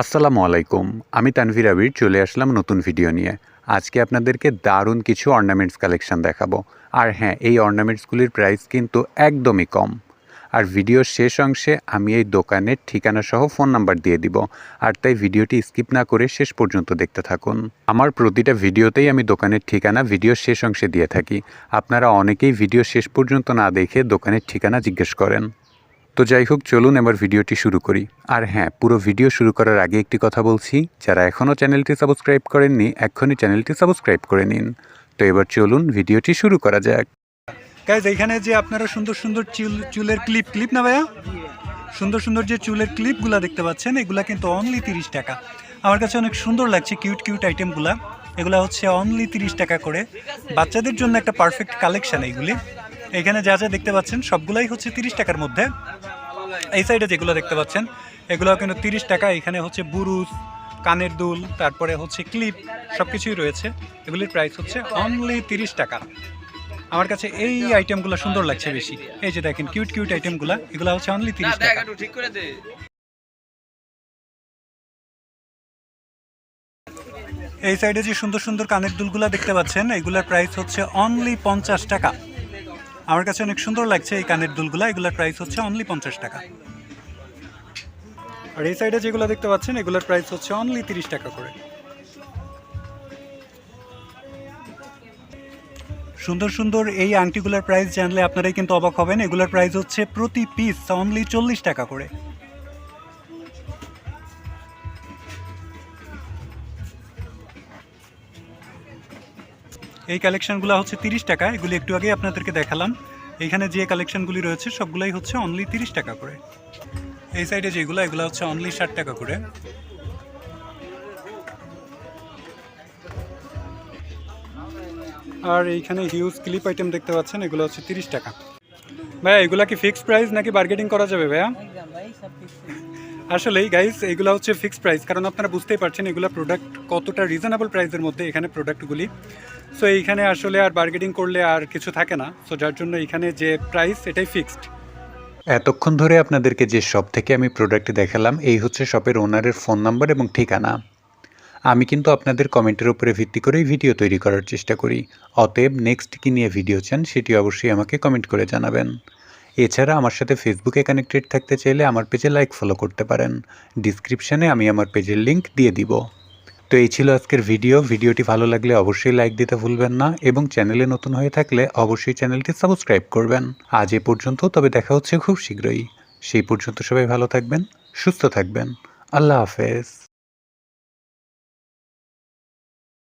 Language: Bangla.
আসসালামু আলাইকুম, আমি তানভীর আবির, চলে আসলাম নতুন ভিডিও নিয়ে। আজকে আপনাদেরকে দারুণ কিছু অর্নামেন্টস কালেকশন দেখাবো। আর হ্যাঁ এই অর্নামেন্টসগুলির প্রাইস কিন্তু একদমই কম। আর ভিডিওর শেষ অংশে আমি এই দোকানের ঠিকানা সহ ফোন নাম্বার দিয়ে দিব। আর তাই ভিডিওটি স্কিপ না করে শেষ পর্যন্ত দেখতে থাকুন। আমার প্রতিটা ভিডিওতেই আমি দোকানের ঠিকানা ভিডিওর শেষ অংশে দিয়ে থাকি। আপনারা অনেকেই ভিডিও শেষ পর্যন্ত না দেখে দোকানের ঠিকানা জিজ্ঞেস করেন। তো যাই হোক, চলুন এবার ভিডিওটি শুরু করি। আর হ্যাঁ পুরো ভিডিও শুরু করার আগে একটি কথা বলছি, যারা এখনও চ্যানেলটি সাবস্ক্রাইব করেননি, এক্ষুনি চ্যানেলটি সাবস্ক্রাইব করে নিন। তো এবার চলুন ভিডিওটি শুরু করা যাক। গাইজ এখানে যে আপনারা সুন্দর সুন্দর চুল, চুলের ক্লিপ ক্লিপ না ভাইয়া? সুন্দর সুন্দর যে চুলের ক্লিপগুলো দেখতে পাচ্ছেন, এগুলা কিন্তু অনলি তিরিশ টাকা। আমার কাছে অনেক সুন্দর লাগছে কিউট কিউট আইটেমগুলা এগুলা হচ্ছে অনলি তিরিশ টাকা করে। বাচ্চাদের জন্য একটা পারফেক্ট কালেকশান এইগুলি। এখানে যা যা দেখতে পাচ্ছেন, সবগুলাই হচ্ছে তিরিশ টাকার মধ্যে। এই সাইডে যেগুলো দেখতে পাচ্ছেন এগুলো কিন্তু তিরিশ টাকা। এখানে হচ্ছে বুরুজ কানের দুল তারপরে হচ্ছে ক্লিপ সব কিছুই রয়েছে। এগুলির প্রাইস হচ্ছে অনলি তিরিশ টাকা। আমার কাছে এই আইটেমগুলো সুন্দর লাগছে বেশি। এই যে দেখেন কিউট কিউট আইটেমগুলো এগুলো হচ্ছে অনলি তিরিশ টাকা। এই সাইডে যে সুন্দর সুন্দর কানের দুলগুলো দেখতে পাচ্ছেন এগুলোর প্রাইস হচ্ছে অনলি পঞ্চাশ টাকা। আমার কাছে অনেক সুন্দর লাগছে এই কানের দুলগুলা। এগুলোর প্রাইস হচ্ছে অনলি পঞ্চাশ টাকা। আর এই সাইডে যেগুলো দেখতে পাচ্ছেন, এগুলোর প্রাইস হচ্ছে অনলি তিরিশ টাকা করে। সুন্দর সুন্দর এই আংটিগুলোর প্রাইস জানলে আপনারাই কিন্তু অবাক হবেন। এগুলোর প্রাইস হচ্ছে প্রতি পিস অনলি চল্লিশ টাকা করে। এই কালেকশানগুলো হচ্ছে তিরিশ টাকা, এগুলি একটু আগে আপনাদেরকে দেখালাম। এখানে যে কালেকশানগুলি রয়েছে, সবগুলাই হচ্ছে অনলি তিরিশ টাকা করে। এই সাইডে যেগুলো, এগুলো হচ্ছে অনলি ষাট টাকা করে। আর এইখানে হিউজ ক্লিপ আইটেম দেখতে পাচ্ছেন, এগুলো হচ্ছে তিরিশ টাকা। ভাইয়া এগুলা কি ফিক্সড প্রাইস নাকি বার্গেটিং করা যাবে ভাইয়া? আসলেই গাইস এগুলো হচ্ছে ফিক্সড প্রাইস কারণ আপনারা বুঝতেই পারছেন এগুলো প্রোডাক্ট কতটা রিজনেবল প্রাইসের মধ্যে এখানে প্রোডাক্টগুলি সো এইখানে আসলে আর বার্গেটিং করলে আর কিছু থাকে না। সো যার জন্য এখানে যে প্রাইস এটাই ফিক্সড এতক্ষণ ধরে আপনাদেরকে যে শপ থেকে আমি প্রোডাক্ট দেখালাম এই হচ্ছে শপের ওনারের ফোন নাম্বার এবং ঠিকানা। আমি কিন্তু আপনাদের কমেন্টের উপরে ভিত্তি করেই ভিডিও তৈরি করার চেষ্টা করি। অতএব নেক্সট কী নিয়ে ভিডিও চান, সেটি অবশ্যই আমাকে কমেন্ট করে জানাবেন। এছাড়া আমার সাথে ফেসবুকে কানেক্টেড থাকতে চাইলে আমার পেজে লাইক ফলো করতে পারেন। ডিসক্রিপশানে আমি আমার পেজের লিংক দিয়ে দিব। তো এই ছিল আজকের ভিডিও ভিডিওটি ভালো লাগলে অবশ্যই লাইক দিতে ভুলবেন না এবং চ্যানেলে নতুন হয়ে থাকলে অবশ্যই চ্যানেলটি সাবস্ক্রাইব করবেন। আজ এ পর্যন্ত, তবে দেখা হচ্ছে খুব শীঘ্রই। সেই পর্যন্ত সবাই ভালো থাকবেন, সুস্থ থাকবেন। আল্লাহ হাফেজ।